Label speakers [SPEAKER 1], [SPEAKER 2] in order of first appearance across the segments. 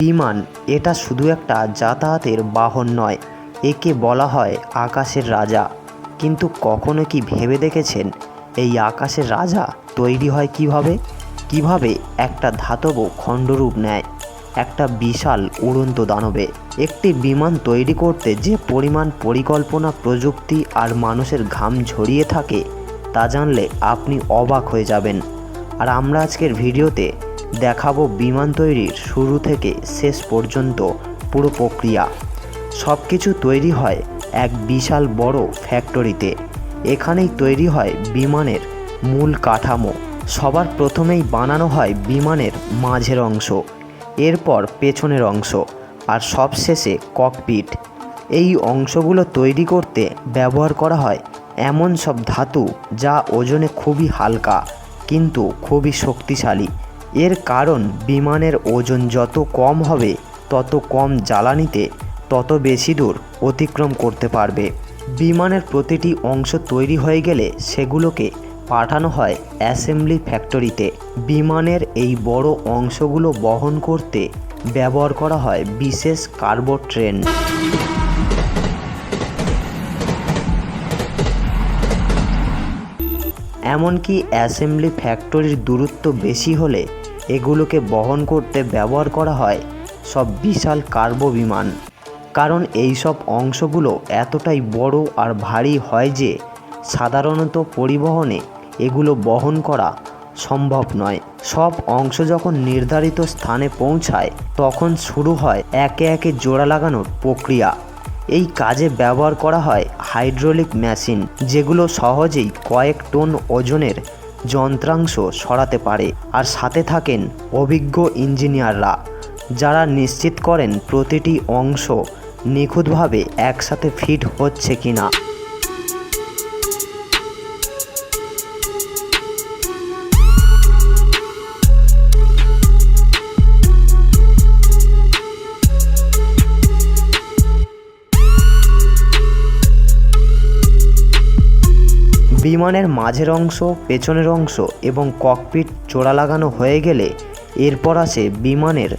[SPEAKER 1] বিমান এটা শুধু একটা যাতায়াতের বাহন নয়, একে বলা হয় আকাশের রাজা। কিন্তু কখনো কি ভেবে দেখেছেন এই আকাশের রাজা তৈরি হয় কীভাবে? কীভাবে একটা ধাতব খণ্ডরূপ নেয়? একটা বিশাল উড়ন্ত দানবে, একটি বিমান তৈরি করতে যে পরিমাণ পরিকল্পনা, প্রযুক্তি আর মানুষের ঘাম ঝরিয়ে থাকে, তা জানলে আপনি অবাক হয়ে যাবেন। আর আমরা আজকের ভিডিওতে দেখাবো বিমান তৈরির শুরু থেকে শেষ পর্যন্ত পুরো প্রক্রিয়া। সব কিছু তৈরি হয় এক বিশাল বড় ফ্যাক্টরিতে। এখানেই তৈরি হয় বিমানের মূল কাঠামো। সবার প্রথমেই বানানো হয় বিমানের মাঝের অংশ, এরপর পেছনের অংশ আর সবশেষে ককপিট। এই অংশগুলো তৈরি করতে ব্যবহার করা হয় এমন সব ধাতু যা ওজনে খুবই হালকা, কিন্তু খুবই শক্তিশালী। এর কারণ বিমানের ওজন যত কম হবে, তত কম জ্বালানিতে তত বেশি দূর অতিক্রম করতে পারবে। বিমানের প্রতিটি অংশ তৈরি হয়ে গেলে সেগুলোকে পাঠানো হয় অ্যাসেম্বলি ফ্যাক্টরিতে। বিমানের এই বড় অংশগুলো বহন করতে ব্যবহার করা হয় বিশেষ কার্বো ট্রেন। এমনকি অ্যাসেম্বলি ফ্যাক্টরির দূরত্ব বেশি হলে এগুলোকে বহন করতে ব্যবহার করা হয় সব বিশাল কার্বো বিমান। কারণ এই সব অংশগুলো এতটাই বড় আর ভারী হয় যে সাধারণত পরিবহনে এগুলো বহন করা সম্ভব নয়। সব অংশ যখন নির্ধারিত স্থানে পৌঁছায়, তখন শুরু হয় একে একে জোড়া লাগানোর প্রক্রিয়া। এই কাজে ব্যবহার করা হয় হাইড্রোলিক মেশিন, যেগুলো সহজেই কয়েক টন ওজনের যন্ত্রাংশ সরাতে পারে। আর সাথে থাকেন অভিজ্ঞ ইঞ্জিনিয়াররা, যারা নিশ্চিত করেন প্রতিটি অংশ নিখুঁতভাবে একসাথে ফিট হচ্ছে কিনা। বিমানের মাঝের অংশ, পেছনের অংশ এবং ককপিট জোড়া লাগানো হয়ে গেলে এরপর আসে বিমানের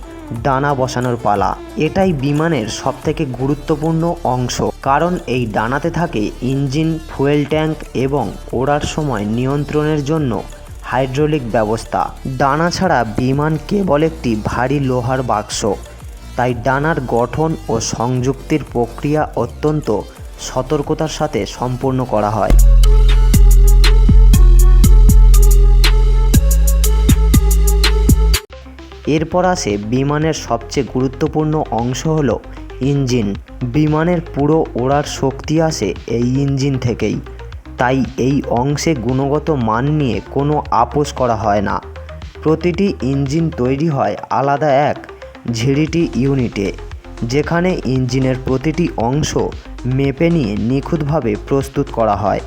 [SPEAKER 1] ডানা বসানোর পালা। এটাই বিমানের সবথেকে গুরুত্বপূর্ণ অংশ। কারণ এই ডানাতে থাকে ইঞ্জিন, ফুয়েল ট্যাঙ্ক এবং ওড়ার সময় নিয়ন্ত্রণের জন্য হাইড্রোলিক ব্যবস্থা। ডানা ছাড়া বিমান কেবল একটি ভারী লোহার বাক্স। তাই ডানার গঠন ও সংযুক্তির প্রক্রিয়া অত্যন্ত সতর্কতার সাথে সম্পূর্ণ করা হয়। এরপর আসে বিমানের সবচেয়ে গুরুত্বপূর্ণ অংশ হল ইঞ্জিন। বিমানের পুরো ওড়ার শক্তি আসে এই ইঞ্জিন থেকেই। তাই এই অংশে গুণগত মান নিয়ে কোনো আপোষ করা হয় না। প্রতিটি ইঞ্জিন তৈরি হয় আলাদা এক ঝিড়িটি ইউনিটে, যেখানে ইঞ্জিনের প্রতিটি অংশ মেপে নিয়ে নিখুঁতভাবে প্রস্তুত করা হয়।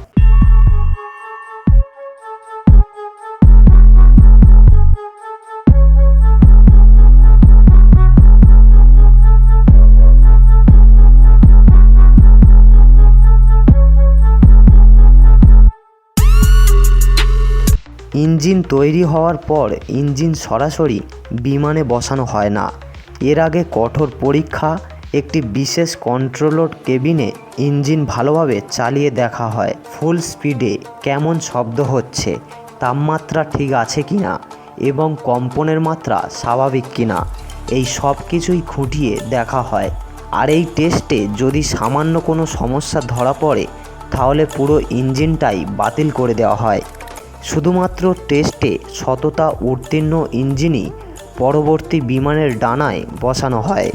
[SPEAKER 1] ইঞ্জিন তৈরি হওয়ার পর ইঞ্জিন সরাসরি বিমানে বসানো হয় না। এর আগে কঠোর পরীক্ষা, একটি বিশেষ কন্ট্রোলড কেবিনে ইঞ্জিন ভালোভাবে চালিয়ে দেখা হয়। ফুল স্পিডে কেমন শব্দ হচ্ছে, তাপমাত্রা ঠিক আছে কি না এবং কম্পনের মাত্রা স্বাভাবিক কি না এই সব কিছুই খুঁটিয়ে দেখা হয়। আর এই টেস্টে যদি সামান্য কোনো সমস্যা ধরা পড়ে, তাহলে পুরো ইঞ্জিনটাই বাতিল করে দেওয়া হয়। শুধুমাত্র টেস্টে সততা উত্তীর্ণ ইঞ্জিনই পরবর্তী বিমানের ডানায় বসানো হয়।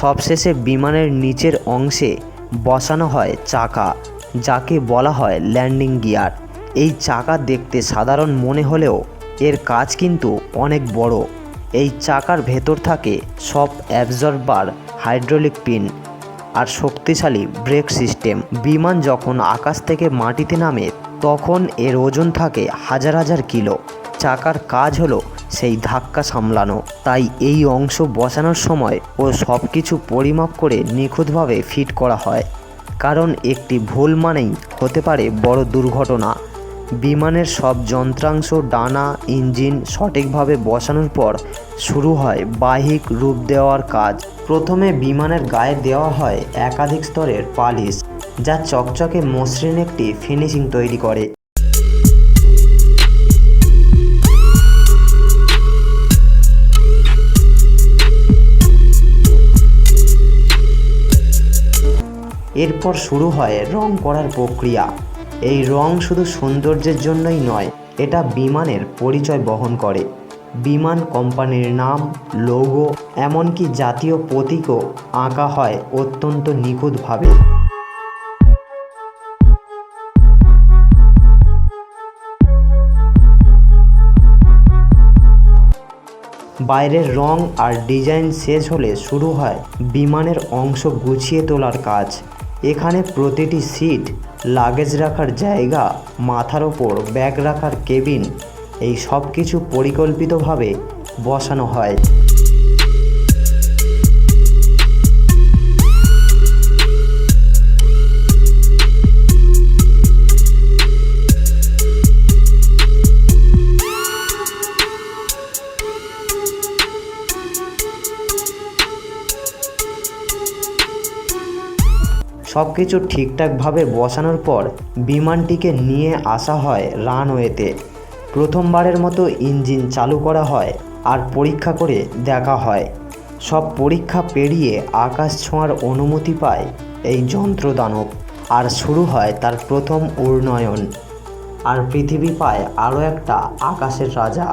[SPEAKER 1] সবশেষে বিমানের নিচের অংশে বসানো হয় চাকা, যাকে বলা হয় ল্যান্ডিং গিয়ার। এই চাকা দেখতে সাধারণ মনে হলেও এর কাজ কিন্তু অনেক বড়। এই চাকার ভেতর থাকে সব অ্যাবজর্বার, হাইড্রোলিক পিন আর শক্তিশালী ব্রেক সিস্টেম। বিমান যখন আকাশ থেকে মাটিতে নামে, তখন এর ওজন থাকে হাজার হাজার কিলো। চাকার কাজ হলো সেই ধাক্কা সামলানো। তাই এই অংশ বসানোর সময় ও সব কিছু পরিমাপ করে নিখুঁতভাবে ফিট করা হয়। কারণ একটি ভুল মানেই হতে পারে বড় দুর্ঘটনা। বিমানের সব যন্ত্রাংশ, ডানা, ইঞ্জিন সঠিকভাবে বসানোর পর শুরু হয় বাহিক রূপ দেওয়ার কাজ। প্রথমে বিমানের গায়ে দেওয়া হয় একাধিক স্তরের পালিশ, যা চকচকে মসৃণ একটি ফিনিশিং তৈরি করে। এরপর শুরু হয় রং করার প্রক্রিয়া। এই রং শুধু সৌন্দর্যের জন্যই নয়, এটা বিমানের পরিচয় বহন করে। বিমান কোম্পানির নাম, লোগো, এমনকি জাতীয় প্রতীকও আঁকা হয় অত্যন্ত নিখুঁতভাবে। বাইরের রং আর ডিজাইন শেষ হলে শুরু হয় বিমানের অংশ গুছিয়ে তোলার কাজ। এখানে প্রতিটি সিট লাগেজ রাখার জায়গা, মাথার ওপর ব্যাগ রাখার কেবিন এই সব কিছু পরিকল্পিতভাবে বসানো হয়। সব কিছু ঠিকঠাকভাবে বসানোর পর বিমানটিকে নিয়ে আসা হয় রানওয়েতে। প্রথমবারের মতো ইঞ্জিন চালু করা হয় আর পরীক্ষা করে দেখা হয়। সব পরীক্ষা পেরিয়ে আকাশ ছোঁয়ার অনুমতি পায় এই যন্ত্রদানব আর শুরু হয় তার প্রথম উন্নয়ন। আর পৃথিবী পায় আরও একটা আকাশের রাজা।